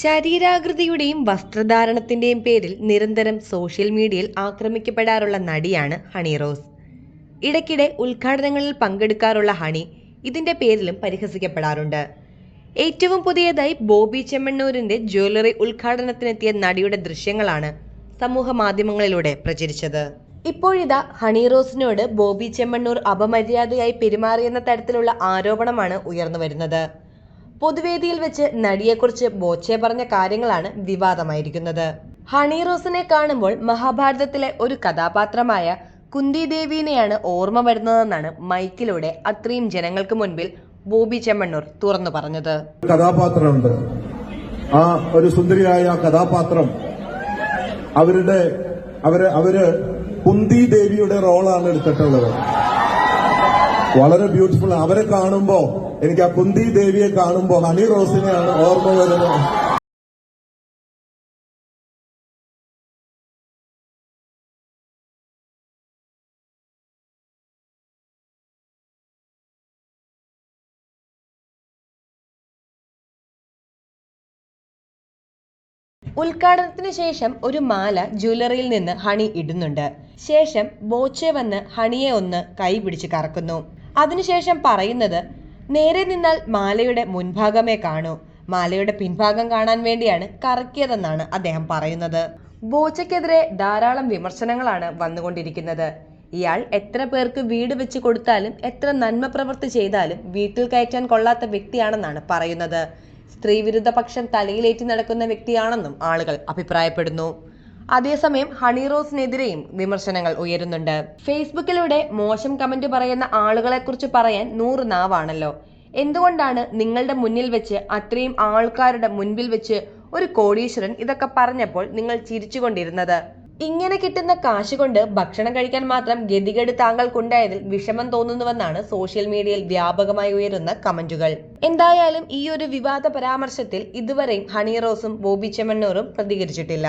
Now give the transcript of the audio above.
ശരീരാകൃതിയുടെയും വസ്ത്രധാരണത്തിന്റെയും പേരിൽ നിരന്തരം സോഷ്യൽ മീഡിയയിൽ ആക്രമിക്കപ്പെടാറുള്ള നടിയാണ് ഹണി റോസ്. ഇടയ്ക്കിടെ ഉദ്ഘാടനങ്ങളിൽ പങ്കെടുക്കാറുള്ള ഹണി ഇതിന്റെ പേരിലും പരിഹസിക്കപ്പെടാറുണ്ട്. ഏറ്റവും പുതിയതായി ബോബി ചെമ്മണ്ണൂരിന്റെ ജ്വല്ലറി ഉദ്ഘാടനത്തിനെത്തിയ നടിയുടെ ദൃശ്യങ്ങളാണ് സമൂഹ മാധ്യമങ്ങളിലൂടെ പ്രചരിച്ചത്. ഇപ്പോഴിതാ ഹണി റോസിനോട് ബോബി ചെമ്മണ്ണൂർ അപമര്യാദയായി പെരുമാറിയെന്ന തരത്തിലുള്ള ആരോപണമാണ് ഉയർന്നു വരുന്നത് പൊതുവേദിയിൽ വെച്ച് നടിയെക്കുറിച്ച് ബോച്ചെ പറഞ്ഞ കാര്യങ്ങളാണ് വിവാദമായിരിക്കുന്നത്. ഹണി റോസിനെ കാണുമ്പോൾ മഹാഭാരതത്തിലെ ഒരു കഥാപാത്രമായ കുന്തി ദേവീനെയാണ് ഓർമ്മ വരുന്നതെന്നാണ് മൈക്കിലൂടെ അത്രയും ജനങ്ങൾക്ക് മുൻപിൽ ബോബി ചെമ്മണ്ണൂർ തുറന്നു പറഞ്ഞത്. കഥാപാത്രമുണ്ട്. ആ ഒരു സുന്ദരിയായ കഥാപാത്രം അവരുടെ അവർ അവർ കുന്തി ദേവിയുടെ റോളാണ് എടുത്തിട്ടുള്ളത്. വളരെ ബ്യൂട്ടിഫുൾ. അവരെ കാണുമ്പോ എനിക്ക് ആ കുന്തി ദേവിയെ കാണുമ്പോൾ ഹണി റോസിനെയാണ് ഓർമ്മ വരുന്നത്. ഉദ്ഘാടനത്തിന് ശേഷം ഒരു മാല ജ്വല്ലറിയിൽ നിന്ന് ഹണി ഇടുന്നുണ്ട്. ശേഷം ബോച്ചെ വന്ന് ഹണിയെ ഒന്ന് കൈ പിടിച്ച് കറക്കുന്നു. അതിനുശേഷം പറയുന്നത് നേരെ നിന്നാൽ മാലയുടെ മുൻഭാഗമേ കാണൂ. മാലയുടെ പിൻഭാഗം കാണാൻ വേണ്ടിയാണ് കറക്കിയതെന്നാണ് അദ്ദേഹം പറയുന്നത്. ബോച്ചയ്ക്കെതിരെ ധാരാളം വിമർശനങ്ങളാണ് വന്നുകൊണ്ടിരിക്കുന്നത്. ഇയാൾ എത്ര പേർക്ക് വീട് വെച്ച് കൊടുത്താലും എത്ര നന്മ പ്രവൃത്തി ചെയ്താലും വീട്ടിൽ കയറ്റാൻ കൊള്ളാത്ത വ്യക്തിയാണെന്നാണ് പറയുന്നത്. സ്ത്രീവിരുദ്ധ പക്ഷം തലയിലേറ്റി നടക്കുന്ന വ്യക്തിയാണെന്നും ആളുകൾ അഭിപ്രായപ്പെടുന്നു. അതേസമയം ഹണി റോസിനെതിരെയും വിമർശനങ്ങൾ ഉയരുന്നുണ്ട്. ഫേസ്ബുക്കിലൂടെ മോശം കമന്റ് പറയുന്ന ആളുകളെക്കുറിച്ച് പറയാൻ നൂറ് നാവാണല്ലോ. എന്തുകൊണ്ടാണ് നിങ്ങളുടെ മുന്നിൽ വെച്ച് അത്രയും ആൾക്കാരുടെ മുൻപിൽ വെച്ച് ഒരു കോടീശ്വരൻ ഇതൊക്കെ പറഞ്ഞപ്പോൾ നിങ്ങൾ ചിരിച്ചുകൊണ്ടിരുന്നത്? ഇങ്ങനെ കിട്ടുന്ന കാശ് കൊണ്ട് ഭക്ഷണം കഴിക്കാൻ മാത്രം ഗതികേട് താങ്കൾക്കുണ്ടായതിൽ വിഷമം തോന്നുന്നുവെന്നാണ് സോഷ്യൽ മീഡിയയിൽ വ്യാപകമായി ഉയരുന്ന കമന്റുകൾ. എന്തായാലും ഈ ഒരു വിവാദ പരാമർശത്തിൽ ഇതുവരെയും ഹണി റോസും ബോബി ചെമ്മണ്ണൂറും പ്രതികരിച്ചിട്ടില്ല.